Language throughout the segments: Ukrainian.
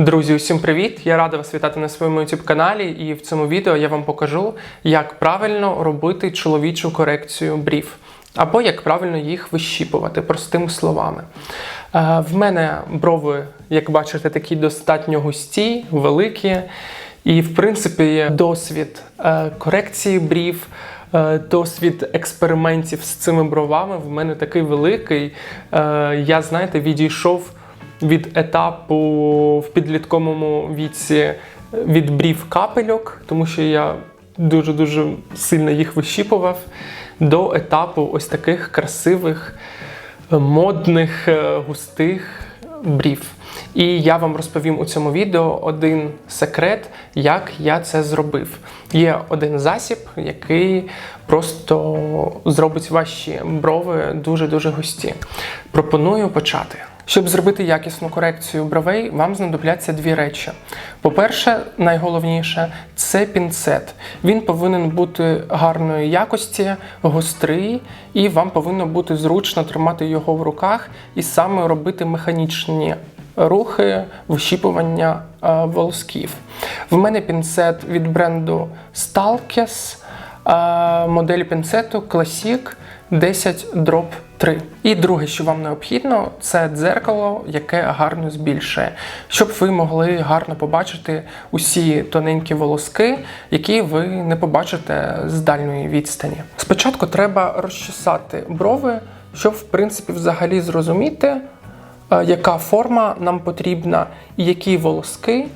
Друзі, усім привіт! Я рада вас вітати на своєму youtube каналі, і в цьому відео я вам покажу, як правильно робити чоловічу корекцію брів, або як правильно їх вищіпувати простими словами. Е, В мене брови, як бачите, такі достатньо густі, великі, і в принципі досвід е, корекції брів. е, Досвід експериментів з цими бровами в мене такий великий. Я, знаєте, відійшов від етапу в підлітковому віці від брів капельок, тому що я дуже-дуже сильно їх вищіпував, до етапу ось таких красивих, е, модних, е, густих брів. І я вам розповім у цьому відео один секрет, як я це зробив. Є один засіб, який просто зробить ваші брови дуже-дуже густі. Пропоную почати. Щоб зробити якісну корекцію бровей, вам знадобляться дві речі. По-перше, найголовніше це пінцет. Він повинен бути гарної якості, гострий, і вам повинно бути зручно тримати його в руках і саме робити механічні рухи вищіпування е, волосків. В мене пінцет від бренду Stalkes, е, модель пінцету Classic 10 Drop 3. І друге, що вам необхідно, це дзеркало, яке гарно збільшує, щоб ви могли гарно побачити усі тоненькі волоски, які ви не побачите з дальньої відстані. Спочатку треба розчесати брови, щоб в принципі взагалі зрозуміти, е, яка форма нам потрібна і які волоски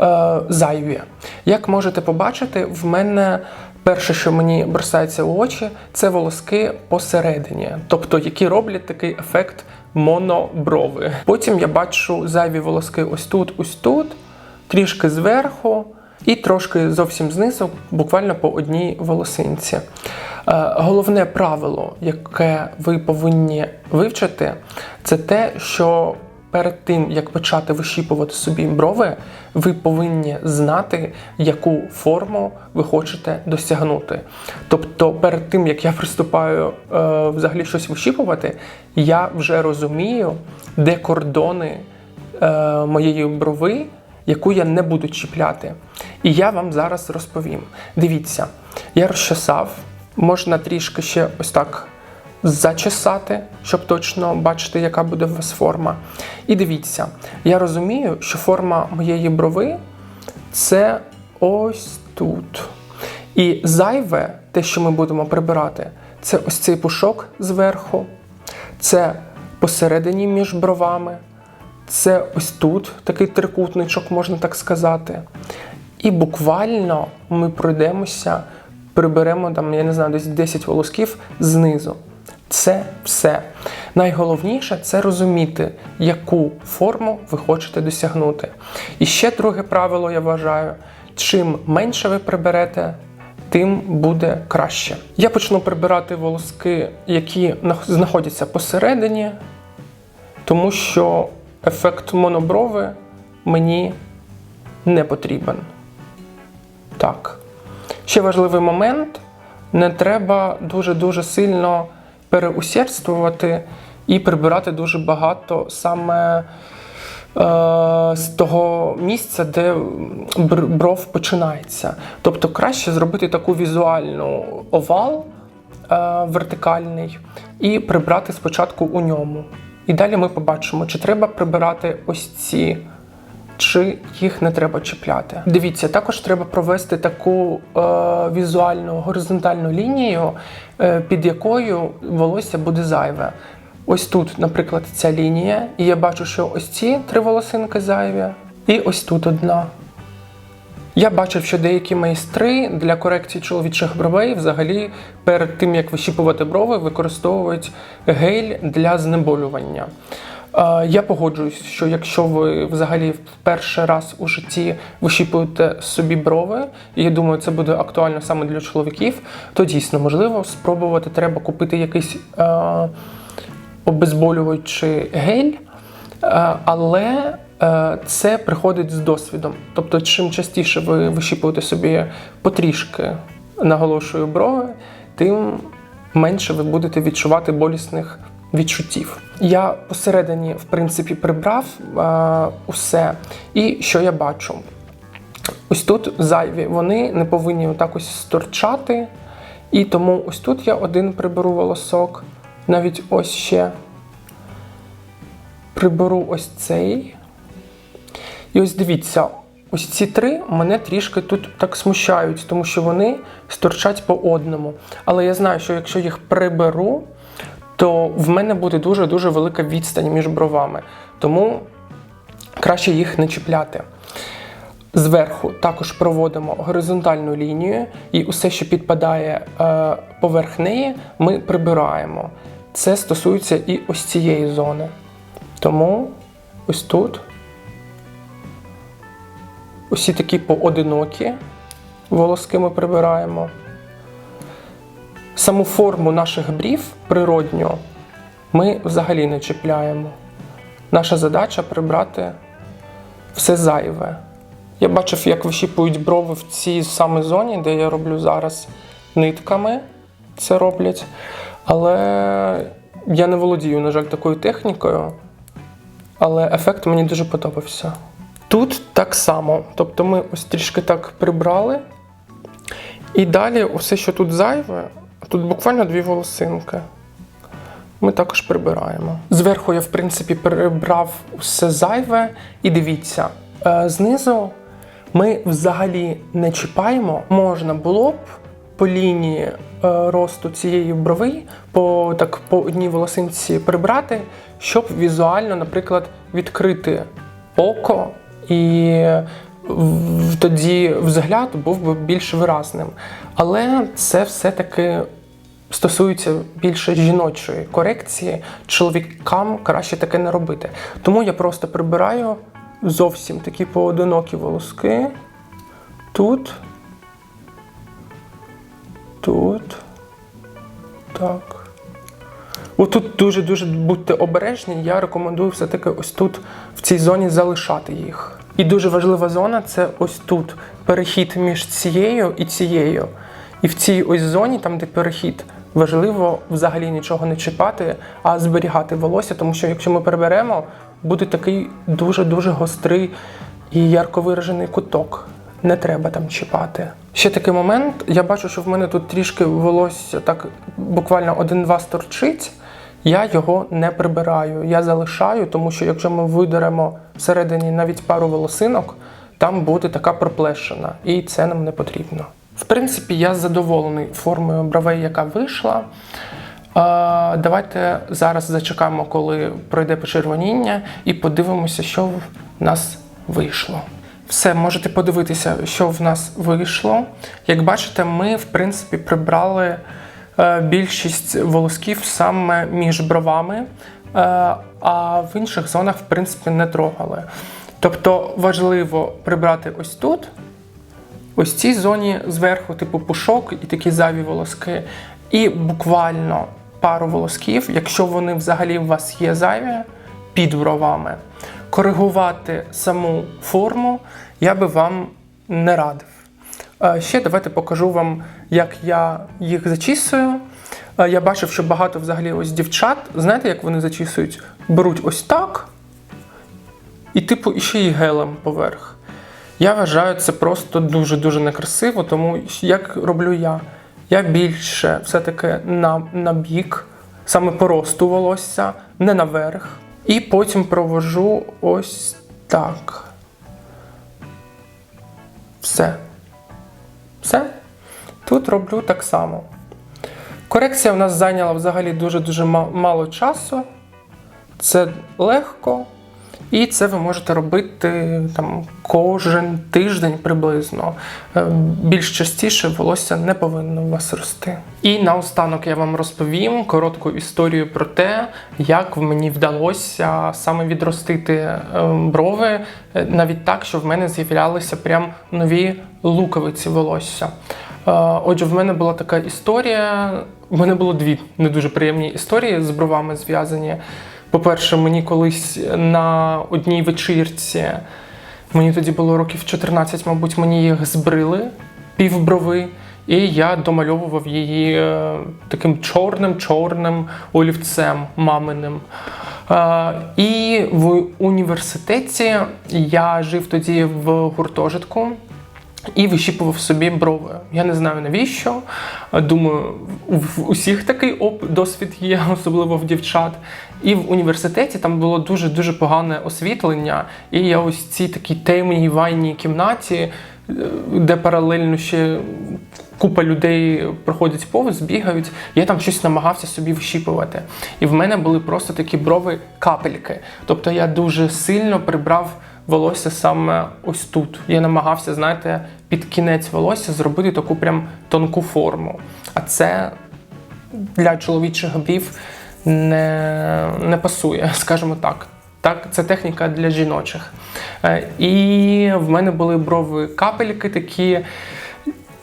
е, зайві. Як можете побачити, в мене перше, що мені бросається в очі, це волоски посередині, тобто які роблять такий ефект моноброви. Потім я бачу зайві волоски ось тут, ось тут, трішки зверху. І трошки зовсім знизу, буквально по одній волосинці. Е, Головне правило, яке ви повинні вивчити, це те, що перед тим, як почати вищіпувати собі брови, ви повинні знати, яку форму ви хочете досягнути. Тобто, перед тим, як я приступаю е, взагалі щось вищіпувати, я вже розумію, де кордони е, моєї брови, яку я не буду чіпляти. І я вам зараз розповім. Дивіться, я розчесав, можна трішки ще ось так зачесати, щоб точно бачити, яка буде у вас форма. І дивіться, я розумію, що форма моєї брови це ось тут. І зайве, те, що ми будемо прибирати, це ось цей пушок зверху, це посередині між бровами, це ось тут такий трикутничок, можна так сказати. І буквально ми пройдемося, приберемо там, я не знаю, десь 10 волосків знизу. Це все. Найголовніше це розуміти, яку форму ви хочете досягнути. І ще друге правило, я вважаю: чим менше ви приберете, тим буде краще. Я почну прибирати волоски, які знаходяться посередині, тому що ефект моноброви мені не потрібен. Так. Ще важливий момент: не треба дуже-дуже сильно переусердствувати і прибирати дуже багато саме е, з того місця, де бров починається. Тобто краще зробити таку візуальну овал е, вертикальний і прибрати спочатку у ньому. І далі ми побачимо, чи треба прибирати ось ці чи їх не треба чіпляти. Дивіться, також треба провести таку е, візуальну горизонтальну лінію, е, під якою волосся буде зайве. Ось тут, наприклад, ця лінія, і я бачу, що ось ці три волосинки зайві, і ось тут одна. Я бачив, що деякі майстри для корекції чоловічих бровей взагалі перед тим як вищіпувати брови, використовують гель для знеболювання. Е, Я погоджуюсь, що якщо ви взагалі в перший раз у житті вищіпуєте собі брови, і я думаю, це буде актуально саме для чоловіків, то дійсно можливо спробувати треба купити якийсь е, обезболюючий гель, Е, але е, це приходить з досвідом. Тобто, чим частіше ви вищіпуєте собі потрішки, наголошую брови, тим менше ви будете відчувати болісних відчуттів. Я посередині, в принципі, прибрав е, усе. І що я бачу? Ось тут зайві, вони не повинні отак ось сторчати. І тому ось тут я один приберу волосок, навіть ось ще приберу ось цей. І ось дивіться, ось ці три мене трішки тут так смущають, тому що вони сторчать по одному. Але я знаю, що якщо їх приберу, то в мене буде дуже-дуже велика відстань між бровами. Тому краще їх не чіпляти. Зверху також проводимо горизонтальну лінію, і усе, що підпадає е, поверх неї, ми прибираємо. Це стосується і ось цієї зони. Тому ось тут усі такі поодинокі волоски ми прибираємо. Саму форму наших брів природню ми взагалі не чіпляємо. Наша задача прибрати все зайве. Я бачив, як вищіпують брови в цій саме зоні, де я роблю зараз нитками це роблять. Але я не володію, на жаль, такою технікою. Але ефект мені дуже подобався. Тут так само. Тобто ми ось трішки так прибрали. І далі усе, що тут зайве, тут буквально дві волосинки. Ми також прибираємо. Зверху я, в принципі, прибрав все зайве. І дивіться, е, знизу ми взагалі не чіпаємо. Можна було б по лінії е, росту цієї брови по, так, по одній волосинці прибрати, щоб візуально, наприклад, відкрити око і тоді взгляд був би більш виразним. Але це все-таки стосується більше жіночої корекції. Чоловікам краще таке не робити. Тому я просто прибираю зовсім такі поодинокі волоски. Тут. Тут. Так. Отут дуже-дуже будьте обережні. Я рекомендую все-таки ось тут, в цій зоні, залишати їх. І дуже важлива зона це ось тут. Перехід між цією і цією. І в цій ось зоні, там, де перехід, важливо взагалі нічого не чіпати, а зберігати волосся, тому що якщо ми переберемо, буде такий дуже-дуже гострий і ярко виражений куток. Не треба там чіпати. Ще такий момент. Я бачу, що в мене тут трішки волосся так буквально один-два сторчить. Я його не прибираю. Я залишаю, тому що якщо ми видеремо всередині навіть пару волосинок, там буде така проплешина, і це нам не потрібно. В принципі, я задоволений формою бровей, яка вийшла. Давайте зараз зачекаємо, коли пройде почервоніння, і подивимося, що в нас вийшло. Все, можете подивитися, що в нас вийшло. Як бачите, ми, в принципі, прибрали більшість волосків саме між бровами, е, а в інших зонах, в принципі, не трогали. Тобто важливо прибрати ось тут, ось цій зоні зверху, типу пушок і такі зайві волоски, і буквально пару волосків, якщо вони взагалі у вас є зайві, під бровами. Коригувати саму форму я би вам не радив. Е, Ще давайте покажу вам, як я їх зачісую. Е, Я бачив, що багато взагалі ось дівчат, знаєте, як вони зачісують? Беруть ось так, і типу іще й гелем поверх. Я вважаю це просто дуже-дуже некрасиво, тому як роблю я? Я більше все-таки на, на бік, саме по росту волосся, не наверх. І потім провожу ось так. Все. Все. Тут роблю так само. Корекція в нас зайняла взагалі дуже-дуже мало часу. Це легко. І це ви можете робити там кожен тиждень приблизно. Е, Більш частіше волосся не повинно у вас рости. І наостанок я вам розповім коротку історію про те, як мені вдалося саме відростити е, брови, е, навіть так, що в мене з'являлися прям нові луковиці волосся. Отже, в мене була така історія. В мене було дві не дуже приємні історії з бровами зв'язані. По-перше, мені колись на одній вечірці, мені тоді було років 14, мабуть, мені їх збрили півброви. І я домальовував її е, таким чорним-чорним олівцем маминим. І в університеті я жив тоді в гуртожитку. І вищіпував собі брови. Я не знаю навіщо. Думаю, в усіх такий досвід є, особливо в дівчат. І в університеті там було дуже дуже погане освітлення. І я ось цій такій темній ванній кімнаті, е, де паралельно ще купа людей проходять повз, бігають. Я там щось намагався собі вщіпувати. І в мене були просто такі брови капельки. Тобто я дуже сильно прибрав волосся саме ось тут. Я намагався, знаєте, під кінець волосся зробити таку прям тонку форму. А це для чоловічих брів не, не пасує, скажімо так. Так, це техніка для жіночих. Е, І в мене були брови капельки такі.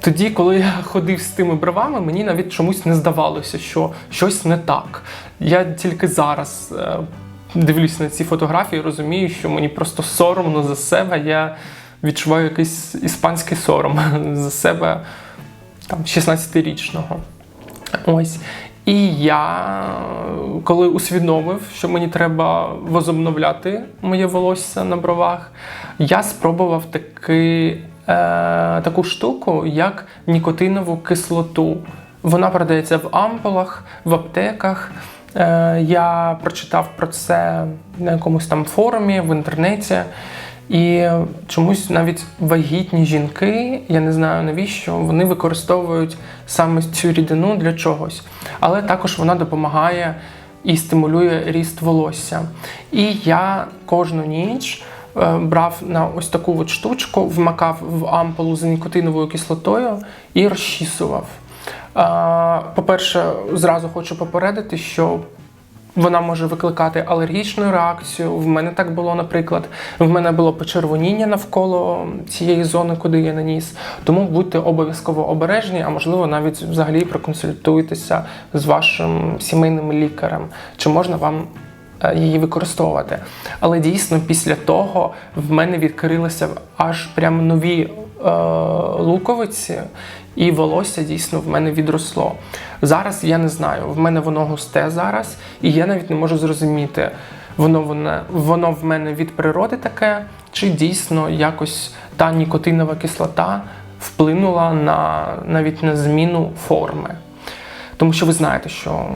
Тоді, коли я ходив з тими бровами, мені навіть чомусь не здавалося, що щось не так. Я тільки зараз е, дивлюсь на ці фотографії, розумію, що мені просто соромно за себе. Я відчуваю якийсь іспанський сором за себе там 16-річного. Ось. І я, коли усвідомив, що мені треба возобновляти моє волосся на бровах, я спробував таки, е, таку штуку, як нікотинову кислоту. Вона продається в ампулах, в аптеках. Е, я прочитав про це на якомусь там форумі в інтернеті. І чомусь навіть вагітні жінки, я не знаю навіщо, вони використовують саме цю рідину для чогось. Але також вона допомагає і стимулює ріст волосся. І я кожну ніч е, брав на ось таку от штучку, вмакав в ампулу з нікотиновою кислотою і розчісував. По-перше, зразу хочу попередити, що вона може викликати алергічну реакцію. В мене так було, наприклад. В мене було почервоніння навколо цієї зони, куди я наніс. Тому будьте обов'язково обережні, а можливо, навіть взагалі проконсультуйтеся з вашим сімейним лікарем, чи можна вам е, її використовувати. Але дійсно, після того в мене відкрилися аж прям нові луковиці, і волосся дійсно в мене відросло. Зараз я не знаю, в мене воно густе зараз, і я навіть не можу зрозуміти, воно, воно, воно в мене від природи таке, чи дійсно якось та нікотинова кислота вплинула на навіть на зміну форми. Тому що ви знаєте, що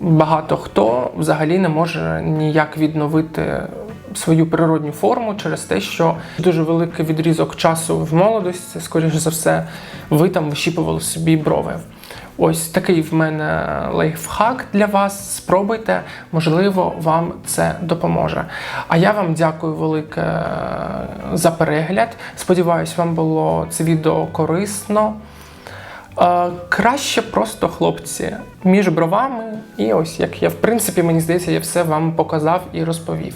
багато хто взагалі не може ніяк відновити свою природню форму через те, що дуже великий відрізок часу в молодості, скоріш за все, ви там вищіпували собі брови. Ось такий в мене лайфхак для вас. Спробуйте, можливо, вам це допоможе. А я вам дякую велике за перегляд. Сподіваюсь, вам було це відео корисно. Е, Краще просто хлопці між бровами, і ось як я, в принципі, мені здається, я все вам показав і розповів.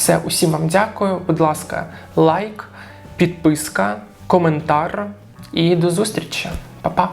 Все, усім вам дякую. Будь ласка, лайк, підписка, коментар і до зустрічі. Па-па!